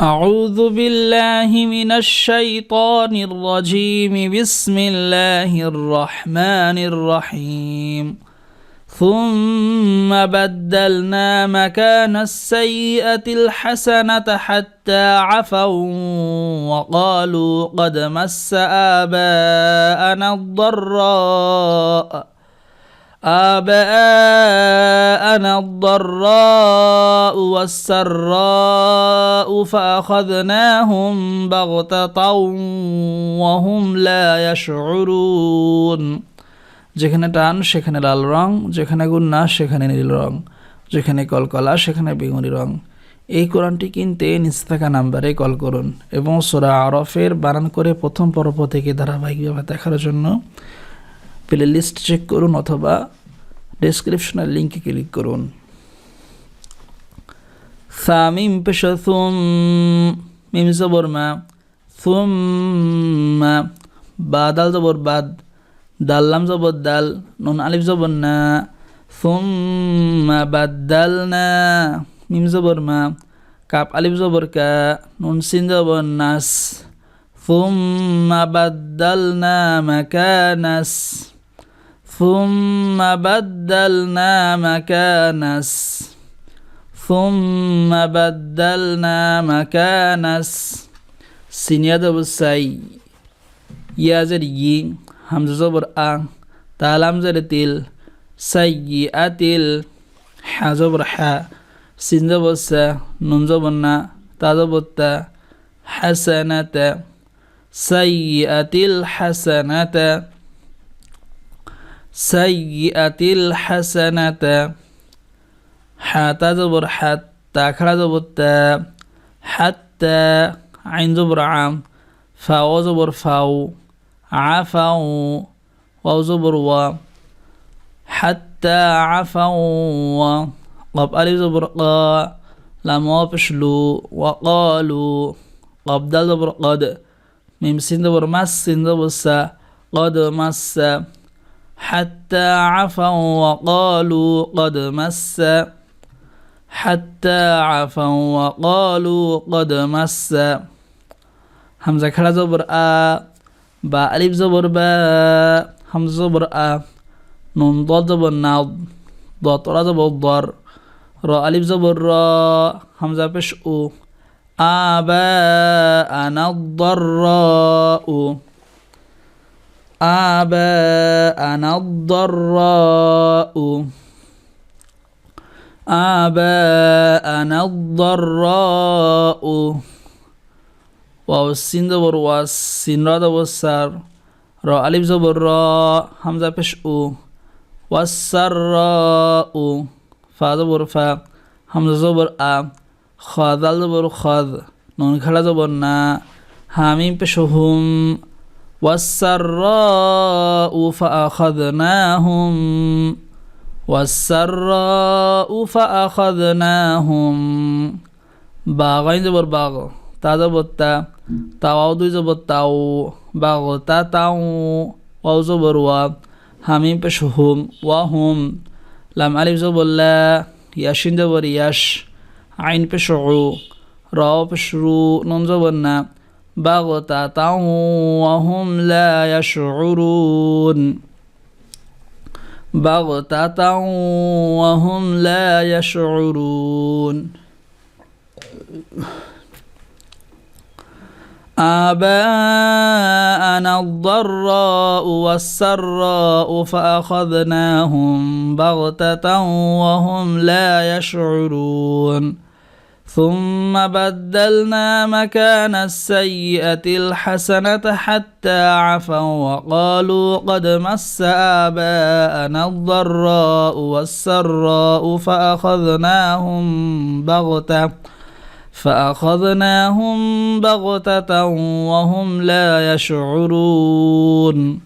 أعوذ بالله من الشيطان الرجيم. بسم الله الرحمن الرحيم. ثم بدلنا مكان السيئة الحسنة حتى عفوا وقالوا قد مس آباءنا الضراء. آباءنا الضراء والسراء فأخذناهم بغتة وهم لا يشعرون যেখানে টান সেখানে লাল রং যেখানে গুন্না সেখানে নীল রং যেখানে কলকলা সেখানে বেগুনি রং এই কোরআনটি কিনতে নিচে থাকা নাম্বারে কল করুন এবং সোরা আরফের বানান করে প্রথম পর্ব থেকে ধারাবাহিকভাবে দেখার জন্য প্লে লিস্ট চেক করুন অথবা ডেসক্রিপশনের লিঙ্কে ক্লিক করুন। সামিম পেশ থুম মিম জবর মা থুম মা বাদাল জবর বাদ দাল্লাম জবর দাল, নুন আলিফ জবর না থুম্মা বাদ্দালনা মিম জবর মা, কাপ আলিফ জবর কা, নুন সিন জবর নাস থুম্মা বাদ্দালনা মাকানাস ثم بدلنا مكان ثم بدلنا مكان سين يدب السي يازر ي همزة زبر آ تال همزة تيل سيئات تيل حا زبر حا سين زبر سا نون زبر نا تا زبر تا حسنة سيئات الحسنة সাইয়্যাতিল হাসানাতা হা তা জবর হাত তা খাড়া জবর তা হাত্তা আইন জবর আম ফাও জবর ফাও عفوا واو زبر و حتى عفوا قب ألف زبر قا لم وفشلو وقالوا قب دل زبر قد ميم سين زبر مس سين زبر سا قد مس حتى عفوا وقالوا قد مس. حتى عفوا وقالوا قد مس. همزة كلا زبر آ با ألف زبر با همزة زبر آ نون ضاد زبر ناض ضاد را زبر ضار. را ألف زبر را همزة بش آباءنا الضراء. آباءنا الضراء. آباءنا الضراء. واو السين ده زبر السين را ده بسر را ألف زبر را همزة پش أو. والسر را أو. فا زبر فا. همزة زبر آ. خاذل زبر خاذ نون کھڑا زبر نا. همین پیش هم. والسراء فأخذناهم والسراء فأخذناهم باغين زبر باغ تا زبر تا تاو دو زبر تاو باغ تا تاو واو زبر وا حميم پشهم وهم لم ألف زبر لا ياشين زبر ياش عين پشعو راو پشرو نون زبر بغتة وهم لا يشعرون. بغتة وهم لا يشعرون. آباءنا الضراء والسراء فأخذناهم بغتة وهم لا يشعرون. ثم بدلنا مكان السيئة الحسنة حتى عفوا وقالوا قد مس آباءنا الضراء والسراء فأخذناهم بغتة فأخذناهم بغتة وهم لا يشعرون.